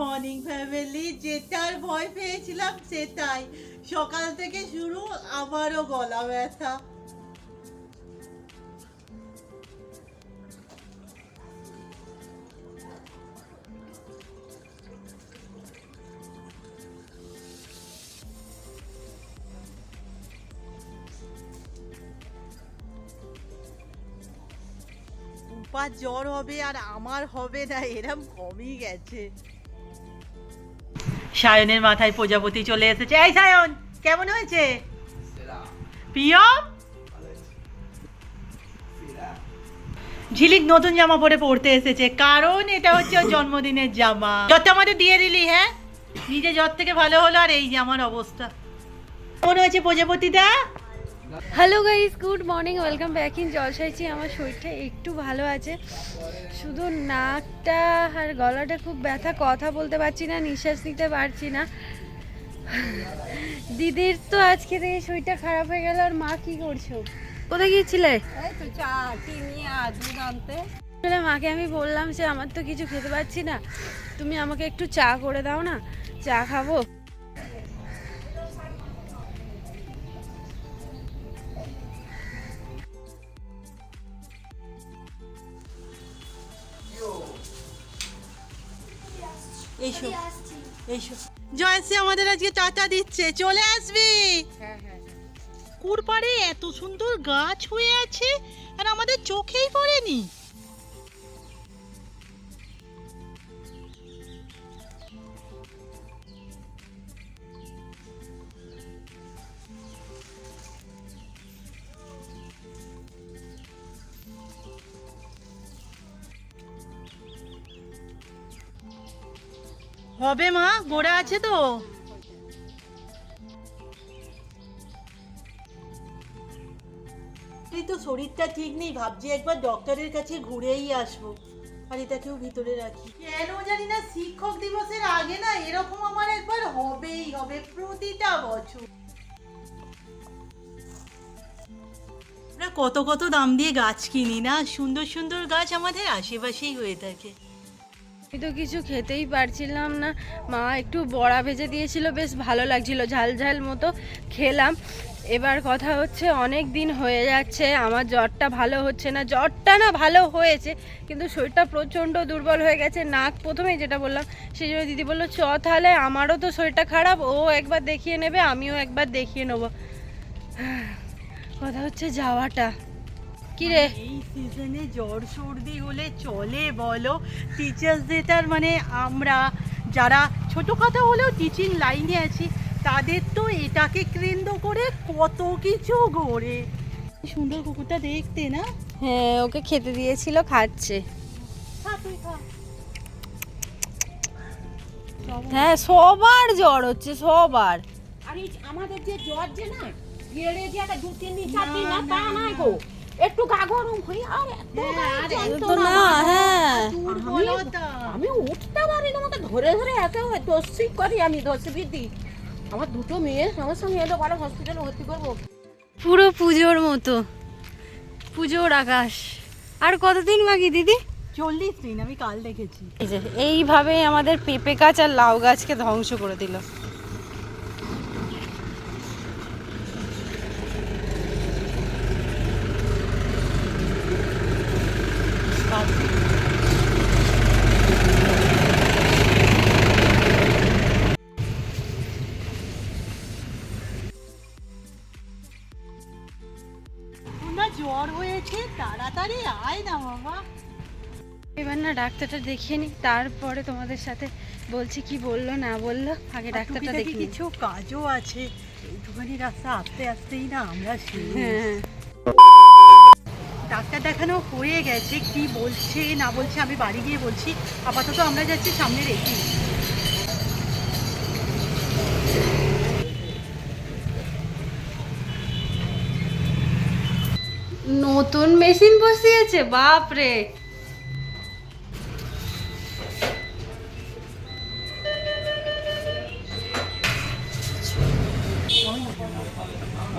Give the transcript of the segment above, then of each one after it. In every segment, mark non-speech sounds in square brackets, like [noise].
Morning family যেটার ভয় পেয়েছিলাম সেটাই। সকাল থেকে শুরু আমারও গলা ব্যথা। জ্বর হবে আর আমার হবে না, এরম কমই গেছে। সায়নের মাথায় প্রজাপতি চলে এসেছে। এই সায়ন, কেমন হয়েছে? প্রিয়ম ঝিলিক নতুন জামা পরে পড়তে এসেছে। কারণ এটা হচ্ছে ওর জন্মদিনের জামা। যত আমাদের দিয়ে দিলি হ্যাঁ? নিজে জ্বর থেকে ভালো হলো আর এই জামার অবস্থা। কেমন হয়েছে প্রজাপতিটা hello guys good morning welcome back in জলসাইছি আমার শরীরটা একটু ভালো আছে। শুধু নাকটা আর গলাটা খুব ব্যথা কথা বলতে পারছি না নিঃশ্বাস নিতে পারছি না। দিদির তো আজকে থেকে শরীরটা খারাপ হয়ে গেল আর মা কি করছ? কোথায় গিয়েছিলে? আসলে মাকে আমি বললাম যে আমার তো কিছু খেতে পাচ্ছি না তুমি আমাকে একটু চা করে দাও না চা খাব। এইসো এইসো জয়শ্রী আমাদের আজকে টাটা দিচ্ছে। চলে আসবি? কুরপাড়ে এত সুন্দর গাছ হয়ে আছে আর আমাদের চোখেই পড়েনি। হবে মা, গোড়া আছে তো। তো শরীরটা ঠিক নেই, ভাবছি একবার ডক্টরের কাছে ঘুরেই আসব। আর এটাকেও ভিতরে রাখি। কেন জানি না, শিক্ষক দিবসের আগে না এরকম আমার একবার হবেই হবে, প্রতিটা বছর। কত কত দাম দিয়ে গাছ কিনি না, সুন্দর সুন্দর গাছ আমাদের আশেপাশেই হয়ে থাকে। তো কিছু খেতেই পারছিলাম না। মা একটু বড়া ভেজে দিয়েছিল, বেশ ভালো লাগছিল, ঝাল ঝাল মতো খেলাম। এবার কথা হচ্ছে, অনেক দিন হয়ে যাচ্ছে, আমার জ্বরটা ভালো হচ্ছে না। জ্বরটা না ভালো হয়েছে, কিন্তু শরীরটা প্রচণ্ড দুর্বল হয়ে গেছে। নাক প্রথমেই যেটা বললাম, সেই জন্য দিদি বলল, চ তাহলে, আমারও তো শরীরটা খারাপ, ও একবার দেখিয়ে নেবে, আমিও একবার দেখিয়ে নেব। [sighs] কথা হচ্ছে যাওয়াটা। কি রে এই সিজনে জ্বর সর্দি হলে চলে বলো। টিচার্সদের তার মানে আমরা যারা ছোটোখাটো হলেও টিচিং লাইনে আছি তাদের তো এটাকে কেন্দ্র করে কত কিছু ঘোরে। সুন্দর কুকুরটা দেখতে না? হ্যাঁ ওকে খেতে দিয়েছিল খাচ্ছে। হ্যাঁ সবার জ্বর হচ্ছে সবার। আর আমাদের যে জ্বর যে না গেড়ে যে একটা দু তিন দিন চার দিন না, তা নাই গো। একটু গা গরম হয়ে আর এত হ্যাঁ, আর গায়ে তো না আমার। হ্যাঁ। আমি উঠতে পারি না আমাকে ধরে ধরে এত দোষী করি আমি দোষী বৃদ্ধি আমার দুটো মেয়ে সঙ্গে সঙ্গে এলো বলো হসপিটালে ভর্তি করব। পুরো পুজোর মতো। পুজোর আকাশ। আর কতদিন বাকি দিদি? চল্লিশ দিন আমি কাল দেখেছি। এইভাবে আমাদের পেঁপে গাছ আর লাউ গাছকে ধ্বংস করে দিল। এবার না ডাক্তারটা দেখিয়ে নি তারপরে তোমাদের সাথে বলছি কি বলল না বলল আগে ডাক্তারটা নিই। কিছু কাজও আছে একটুখানি রাস্তা আস্তে আস্তেই না আমরা হ্যাঁ। ডাক্তার দেখানো হয়ে গেছে কি বলছে না বলছে আমি বাড়ি গিয়ে বলছি আপাতত আমরা যাচ্ছি সামনের এগিয়ে নতুন মেশিন বসিয়েছে বাপ রে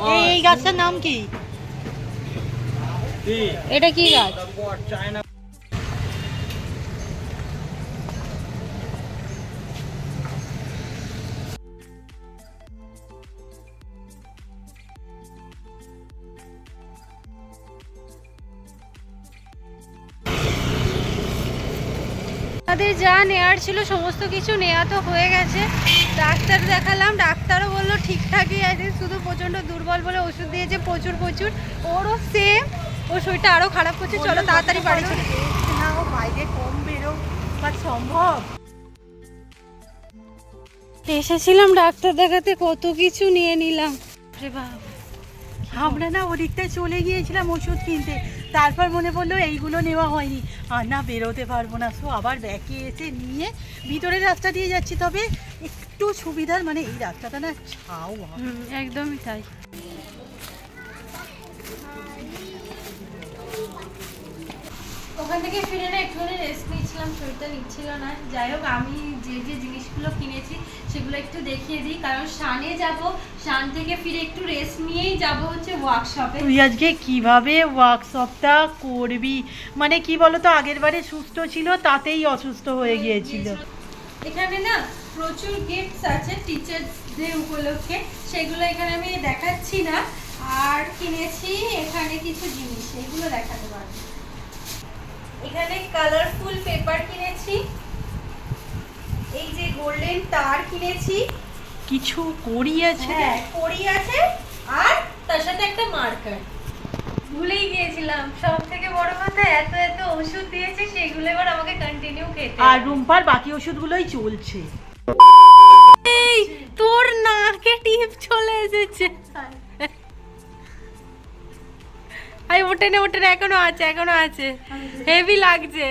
এই গাছটার নাম কি? এটা কি গাছ? আমাদের যা নেওয়ার ছিল সমস্ত কিছু নেওয়া তো হয়ে গেছে। ডাক্তার দেখালাম ডাক্তারও বলল ঠিকঠাকই আছে শুধু প্রচণ্ড দুর্বল বলে ওষুধ দিয়েছে প্রচুর প্রচুর। ওরও সেম ওর শরীরটা আরও খারাপ করছে চলো তাড়াতাড়ি বাড়ি চলে না ও বাইরে কম বেরো বা সম্ভব? এসেছিলাম ডাক্তার দেখাতে কত কিছু নিয়ে নিলাম। রে বাবা আমরা না ওদিকটায় চলে গিয়েছিলাম ওষুধ কিনতে। তারপর মনে পড়ল এইগুলো নেওয়া হয়নি। আর না বেরোতে পারব না। সো আবার ব্যাকে এসে নিয়ে ভিতরের রাস্তা দিয়ে যাচ্ছি। তবে একটু সুবিধার মানে এই রাস্তাটা না ছাও একদমই তাই। ওখান থেকে ফিরে না একটুখানি রেস্ট নিয়েছিলাম শরীরটা নিচ্ছিল না। যাই হোক আমি যে যে সেগুলো একটু দেখিয়ে দিই। কারণ শানে যাব শান থেকে ফিরে একটু রেস্ট নিয়েই যাব হচ্ছে ওয়ার্কশপে তুই আজকে কীভাবে ওয়ার্কশপটা করবি? মানে কি বলতো আগের বারে সুস্থ ছিল তাতেই অসুস্থ হয়ে গিয়েছিল। এখানে না প্রচুর গিফটস আছে টিচার্স ডে উপলক্ষে। সেগুলো এখানে আমি দেখাচ্ছি না। আর কিনেছি এখানে কিছু জিনিস এগুলো দেখাতে পারব। এখানে কালারফুল পেপার কিনেছি। এই যে গোল্ডেন তার কিনেছি। কিছু করি আছে? হ্যাঁ কড়ি আছে আর তার সাথে একটা মার্কার। ভুলেই গিয়েছিলাম। সব থেকে বড় কথা এত এত ওষুধ দিয়েছে সেগুলো এবার আমাকে কন্টিনিউ খেতে আর। রুম্পার বাকি ওষুধগুলোই চলছে। এই তোর নাকে টিপ চলে এসেছে। আই ওঠে না না এখনও আছে এখনও আছে। হেভি লাগছে।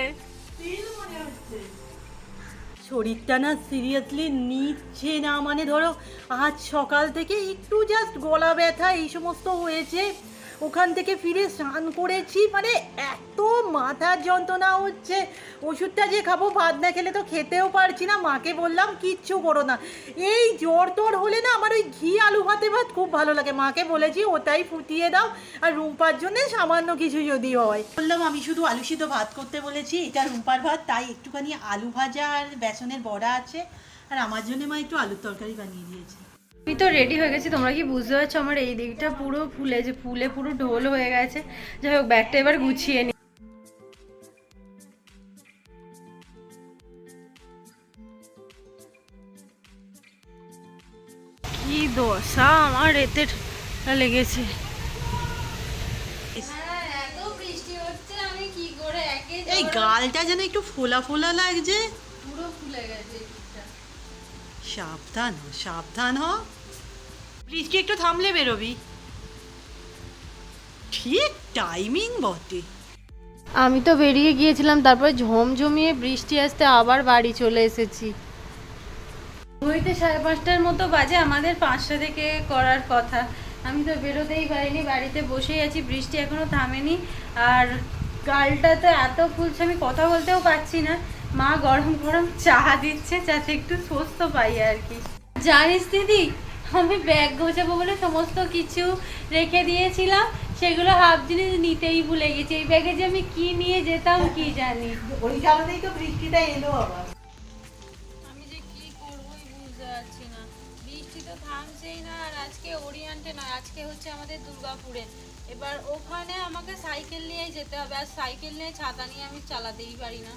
শরীরটা না সিরিয়াসলি নিচ্ছে না। মানে ধরো, আজ সকাল থেকে একটু জাস্ট গলা ব্যথা, এই সমস্ত হয়েছে। ওখান থেকে ফিরে স্নান করেছি মানে এত মাথার যন্ত্রণা হচ্ছে। ওষুধটা যে খাব, ভাত না খেলে তো খেতেও পারছি না। মাকে বললাম, কিচ্ছু করো না। এই জ্বর তোর হলে না আমার ওই ঘি, আলু ভাতে ভাত খুব ভালো লাগে। মাকে বলেছি, ওটাই ফুটিয়ে দাও, আর রুম্পার জন্য সামান্য কিছু যদি হয়। বললাম, আমি শুধু আলু সিদ্ধ ভাত করতে বলেছি, এটা রুম্পার ভাত, তাই একটুখানি আলু ভাজা আর বেসনের বড়া আছে, আর আমার জন্য মা একটু আলুর তরকারি বানিয়ে দিয়েছে। আমি তো রেডি হয়ে গেছি তোমরা কি বুঝতে পারছ আমার এই দিকটা পুরো ফুলে যে ফুলে পুরো ঢোল হয়ে গেছে। যাই হোক ব্যাগটা এবার গুছিয়ে নি। কি দশা আমার এতে লেগেছে। এই গালটা যেন একটু ফোলা ফোলা লাগছে। পুরো ফুলে গেছে। সাবধান হ সাবধান হ। বৃষ্টি একটু থামলে বেরোবি। ঠিক টাইমিং বটে। আমি তো বেরিয়ে গিয়েছিলাম তারপর ঝমঝমিয়ে বৃষ্টি আসতে আবার বাড়ি চলে এসেছি। ঘড়িতে সাড়ে পাঁচটার মতো বাজে আমাদের পাঁচটা থেকে করার কথা। আমি তো বেরোতেই পারিনি বাড়িতে বসেই আছি বৃষ্টি এখনও থামেনি। আর গালটা তো এত ফুলছে আমি কথা বলতেও পারছি না। মা গরম গরম চা দিচ্ছে যাতে একটু সুস্থ পাই আর কি। জানিস দিদি আমি ব্যাগ গোছাবো বলে সমস্ত কিছু রেখে দিয়েছিলাম সেগুলো হাফ জিনিস নিতেই ভুলে গেছি। এই ব্যাগে যে আমি কি নিয়ে যেতাম কি জানি। ওই কারণেই তো বৃষ্টিটা এলো আবার। আমি যে কি করবই বুঝতে পারছি না। বৃষ্টি তো থামছেই না আর আজকে ওরিয়েন্টে নয় আজকে হচ্ছে আমাদের দুর্গাপুরে। এবার ওখানে আমাকে সাইকেল নিয়েই যেতে হবে আর সাইকেল নিয়ে ছাতা নিয়ে আমি চালাতেই পারি না।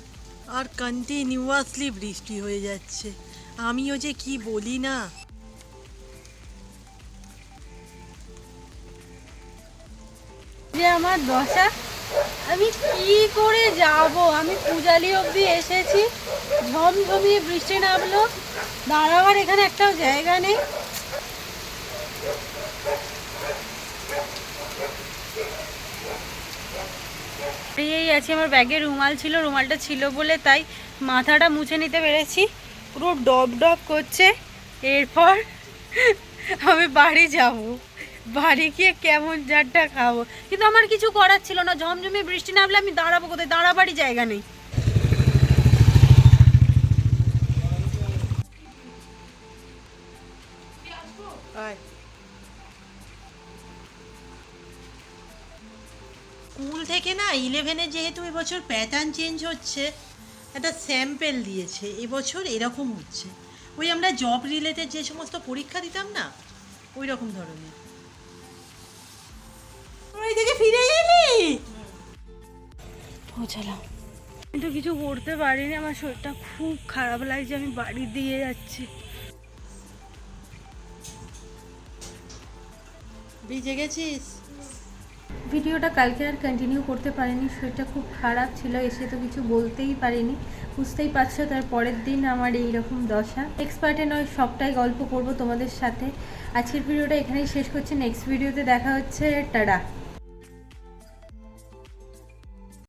আর কন্টিনিউয়াসলি বৃষ্টি হয়ে যাচ্ছে। আমিও যে কি বলি না? যে আমার দশা, আমি কি করে যাব? আমি পূজালি অবধি এসেছি, ঝমঝমিয়ে বৃষ্টি নামলো। দাঁড়াবার এখানে একটাও জায়গা নেই। এই আছি, আমার ব্যাগে রুমাল ছিল, রুমালটা ছিল বলে তাই মাথাটা মুছে নিতে পেরেছি। পুরো ডব ডব করছে। এরপর আমি বাড়ি যাব। বাড়ি গিয়ে কেমন জারটা খাব? কিন্তু আমার কিছু করার ছিল না ঝমঝমে বৃষ্টি নামলে আমি দাঁড়াবো কোথায়? দাঁড়াবারই জায়গা নেই। স্কুল থেকে না ইলেভেনে যেহেতু এবছর প্যাটার্ন চেঞ্জ হচ্ছে একটা স্যাম্পেল দিয়েছে এবছর এরকম হচ্ছে। ওই আমরা জব রিলেটেড যে সমস্ত পরীক্ষা দিতাম না ওই রকম ধরনের। ওই থেকে ফিরে এলি? পৌঁছালাম কিন্তু কিছু করতে পারিনি আমার শরীরটা খুব খারাপ লাগছে আমি বাড়ি দিয়ে যাচ্ছি। ভিজে গেছিস? ভিডিওটা কালকে আর কন্টিনিউ করতে পারিনি, শরীরটা খুব খারাপ ছিল, এসে তো কিছু বলতেই পারিনি। বুঝতেই পারছ, তার পরের দিন আমার এই রকম দশা এক্সপার্টে নয়, সবটাই গল্প করব তোমাদের সাথে। আজকের ভিডিওটা এখানেই শেষ করছি নেক্সট ভিডিওতে দেখা হচ্ছে, টাটা।